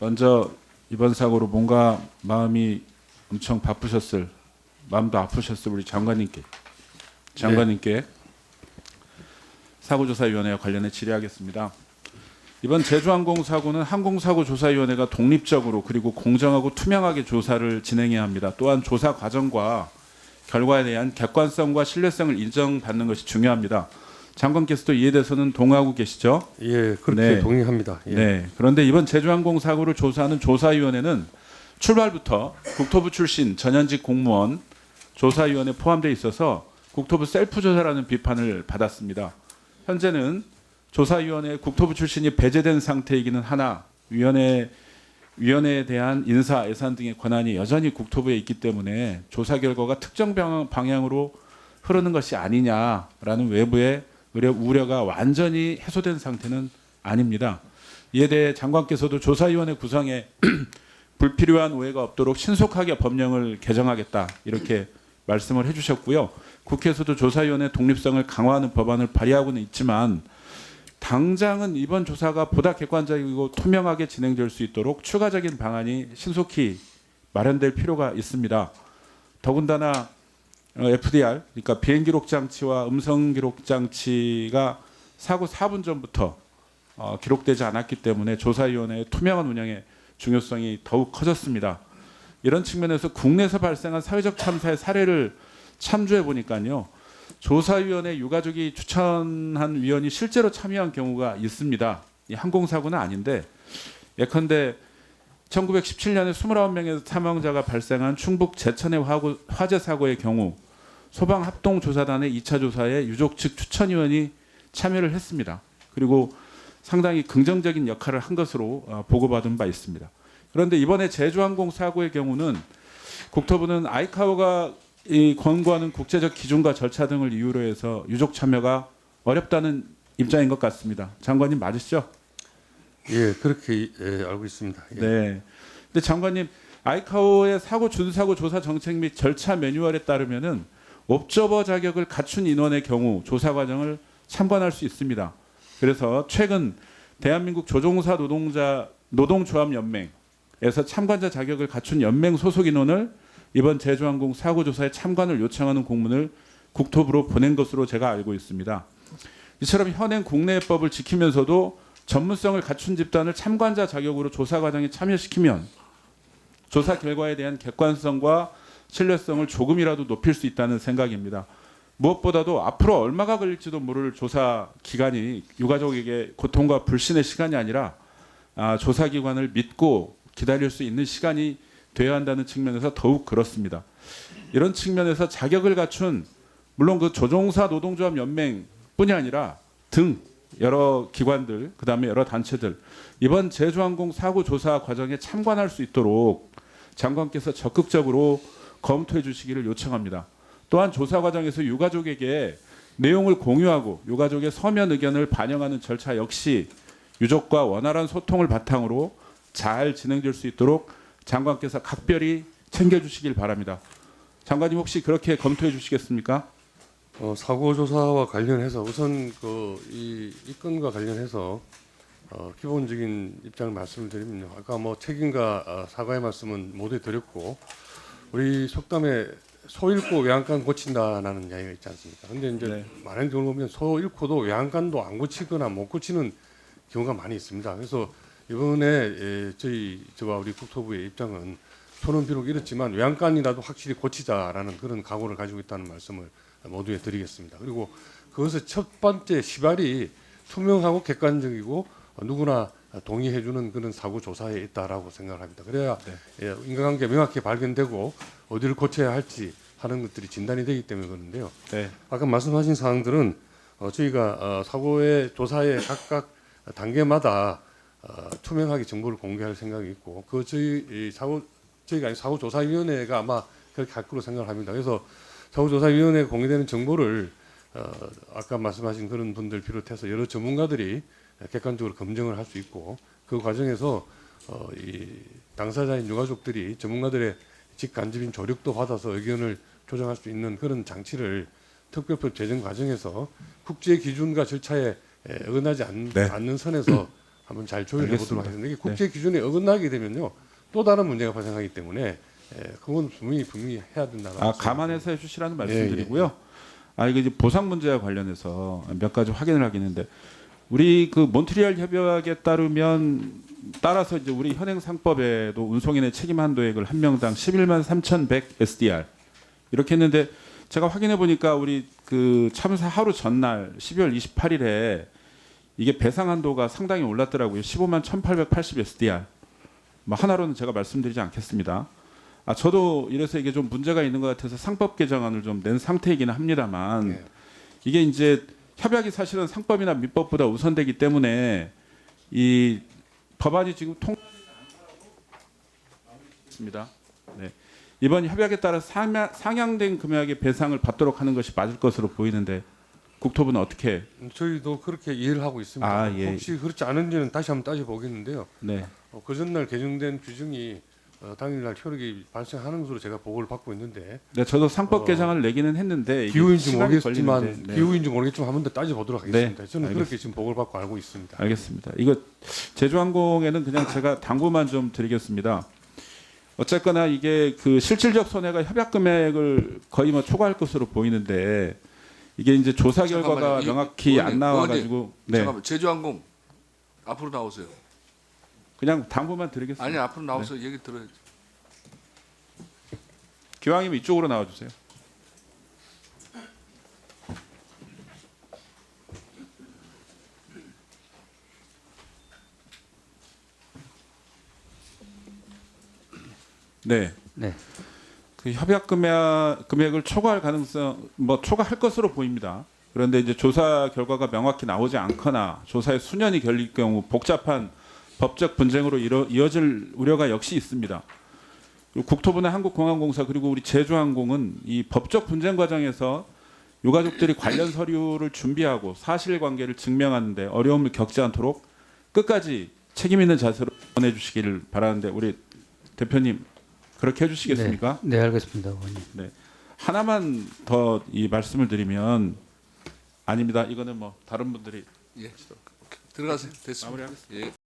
먼저 이번 사고로 뭔가 마음이 엄청 바쁘셨을 마음도 아프셨을 우리 장관님께 장관님께 사고조사위원회와 관련해 질의하겠습니다. 이번 제주항공 사고는 항공사고조사위원회가 독립적으로 그리고 공정하고 투명하게 조사를 진행해야 합니다. 또한 조사 과정과 결과에 대한 객관성과 신뢰성을 인정받는 것이 중요합니다. 장관께서도 이에 대해서는 동의하고 계시죠? 예, 그렇게 네. 동의합니다. 예. 네. 그런데 이번 제주항공 사고를 조사하는 조사위원회는 출발부터 국토부 출신 전현직 공무원 조사위원회 포함되어 있어서 국토부 셀프 조사라는 비판을 받았습니다. 현재는 조사위원회 국토부 출신이 배제된 상태이기는 하나 위원회 위원회에 대한 인사 예산 등의 권한이 여전히 국토부에 있기 때문에 조사 결과가 특정 방향- 방향으로 흐르는 것이 아니냐라는 외부의 우려, 우려가 완전히 해소된 상태는 아닙니다. 이에 대해 장관께서도 조사위원회 구성에 불필요한 오해가 없도록 신속하게 법령을 개정하겠다 이렇게 말씀을 해주셨고요. 국회에서도 조사위원회 독립성을 강화하는 법안을 발의하고는 있지만 당장은 이번 조사가 보다 객관적이고 투명하게 진행될 수 있도록 추가적인 방안이 신속히 마련될 필요가 있습니다. 더군다나 어, FDR 그러니까 비행 기록 장치와 음성 기록 장치가 사고 4분 전부터 어, 기록되지 않았기 때문에 조사위원회의 투명한 운영의 중요성이 더욱 커졌습니다. 이런 측면에서 국내에서 발생한 사회적 참사의 사례를 참조해 보니까요. 조사위원회 유가족이 추천한 위원이 실제로 참여한 경우가 있습니다. 이 항공사고는 아닌데 예컨대 1917년에 29명의 사망자가 발생한 충북 제천의 화재 사고의 경우 소방 합동 조사단의 2차 조사에 유족 측 추천위원이 참여를 했습니다. 그리고 상당히 긍정적인 역할을 한 것으로 어, 보고받은 바 있습니다. 그런데 이번에 제주항공 사고의 경우는 국토부는 아이카오가 이 권고하는 국제적 기준과 절차 등을 이유로 해서 유족 참여가 어렵다는 입장인 것 같습니다. 장관님 맞으시죠? 예, 그렇게 예, 알고 있습니다. 예. 네. 근데 장관님 아이카오의 사고 준사고 조사 정책 및 절차 매뉴얼에 따르면은 옵저버 자격을 갖춘 인원의 경우 조사 과정을 참관할 수 있습니다. 그래서 최근 대한민국 조종사 노동자 노동조합 연맹에서 참관자 자격을 갖춘 연맹 소속 인원을 이번 제주항공 사고 조사에 참관을 요청하는 공문을 국토부로 보낸 것으로 제가 알고 있습니다. 이처럼 현행 국내법을 지키면서도 전문성을 갖춘 집단을 참관자 자격으로 조사 과정에 참여시키면 조사 결과에 대한 객관성과 신뢰성을 조금이라도 높일 수 있다는 생각입니다. 무엇보다도 앞으로 얼마가 걸릴지도 모를 조사 기간이 유가족에게 고통과 불신의 시간이 아니라 아, 조사 기관을 믿고 기다릴 수 있는 시간이 되어야 한다는 측면에서 더욱 그렇습니다. 이런 측면에서 자격을 갖춘 물론 그 조종사 노동조합 연맹뿐이 아니라 등 여러 기관들 그다음에 여러 단체들 이번 제주항공 사고 조사 과정에 참관할 수 있도록 장관께서 적극적으로 검토해 주시기를 요청합니다. 또한 조사 과정에서 유가족에게 내용을 공유하고 유가족의 서면 의견을 반영하는 절차 역시 유족과 원활한 소통을 바탕으로 잘 진행될 수 있도록 장관께서 각별히 챙겨 주시길 바랍니다. 장관님 혹시 그렇게 검토해 주시겠습니까? 어, 사고 조사와 관련해서 우선 그이 이 건과 관련해서 어, 기본적인 입장을 말씀을 드리면요. 아까 뭐 책임과 어, 사과의 말씀은 모두 드렸고 우리 속담에 소 잃고 외양간 고친다라는 이야기가 있지 않습니까? 근데 이제 네. 많은 경우를 보면 소 잃고도 외양간도 안 고치거나 못 고치는 경우가 많이 있습니다. 그래서 이번에 예, 저희 저와 우리 국토부의 입장은 소는 비록 잃었지만 외양간이라도 확실히 고치자라는 그런 각오를 가지고 있다는 말씀을 모두에 드리겠습니다. 그리고 그것의 첫 번째 시발이 투명하고 객관적이고 누구나 동의해주는 그런 사고 조사에 있다라고 생각을 합니다. 그래야 예, 인과관계 명확히 발견되고 어디를 고쳐야 할지 하는 것들이 진단이 되기 때문에 그런데요. 네. 아까 말씀하신 사항들은 어, 저희가 어, 사고의 조사의 각각 단계마다 어, 투명하게 정보를 공개할 생각이 있고 그 저희 이 사고 저희가 사고 조사위원회가 아마 그렇게 할 거로 생각을 합니다. 그래서 사고 조사위원회에 공개되는 정보를 어, 아까 말씀하신 그런 분들 비롯해서 여러 전문가들이 객관적으로 검증을 할 수 있고 그 과정에서 어, 이 당사자인 유가족들이 전문가들의 직간접인 조력도 받아서 의견을 조정할 수 있는 그런 장치를 특별법 제정 과정에서 국제 기준과 절차에 에, 어긋나지 않, 네. 않는 선에서 한번 잘 조율해 보도록. 하겠습니다. 이게 국제 기준에 어긋나게 되면요 또 다른 문제가 발생하기 때문에 예, 그건 분명히 분명히 해야 된다고. 아 감안해서 해주시라는 예, 말씀드리고요. 아 이게 이제 보상 문제와 관련해서 몇 가지 확인을 하겠는데 우리 그 몬트리알 협약에 따르면 따라서 이제 우리 현행 상법에도 운송인의 책임 한도액을 한 명당 11만 3,100 SDR 이렇게 했는데 제가 확인해 보니까 우리 그 참사 하루 전날 12월 28일에 이게 배상 한도가 상당히 올랐더라고요. 15만 1,880 SDR. 뭐 하나로는 제가 말씀드리지 않겠습니다. 아 저도 이래서 이게 좀 문제가 있는 것 같아서 상법 개정안을 좀 낸 상태이기는 합니다만 예. 이게 이제 협약이 사실은 상법이나 민법보다 우선되기 때문에 이 법안이 지금 통과되지 않습니다. 네. 이번 협약에 따라 상향, 상향 된 금액의 배상을 받도록 하는 것이 맞을 것으로 보이는데 국토부는 어떻게? 저희도 그렇게 이해를 하고 있습니다. 아, 예. 혹시 그렇지 않은지는 다시 한번 따져 보겠는데요. 네. 어, 그 전날 개정된 규정이 어, 당일날 효력이 발생하는 것으로 제가 보고를 받고 있는데 네, 저도 상법 어, 개정안을 내기는 했는데 이게 기후인지 시간이 모르겠지만 걸리는데, 네. 기후인지 모르겠지만 한 번 더 따져 보도록 하겠습니다. 네, 저는 알겠습니다. 그렇게 지금 보고를 받고 알고 있습니다. 알겠습니다. 이거 제주항공에는 그냥 제가 당부만 좀 드리겠습니다. 어쨌거나 이게 그 실질적 손해가 협약 금액을 거의 뭐 초과할 것으로 보이는데 이게 이제 조사 결과가 잠깐만요. 이- 명확히 의원님, 안 나와가지고 네 잠깐만 제주항공 앞으로 나오세요. 그냥 당부만 드리겠습니다. 아니 앞으로 나와서 얘기 들어야지. 기왕이면 이쪽으로 나와주세요. 네. 네. 그 협약 금액 금액을 초과할 가능성 뭐 초과할 것으로 보입니다. 그런데 이제 조사 결과가 명확히 나오지 않거나 조사에 수년이 걸릴 경우 복잡한 법적 분쟁으로 이어질 우려가 역시 있습니다. 국토부나 한국공항공사 그리고 우리 제주항공은 이 법적 분쟁 과정에서 유가족들이 관련 서류를 준비하고 사실관계를 증명하는데 어려움을 겪지 않도록 끝까지 책임 있는 자세로 보내주시기를 바라는데 우리 대표님 그렇게 해주시겠습니까? 네, 네 알겠습니다, 의원님. 하나만 더 이 말씀을 드리면 아닙니다. 이거는 뭐 다른 분들이 예. 들어가세요. 됐습니다. 마무리하겠습니다. 예.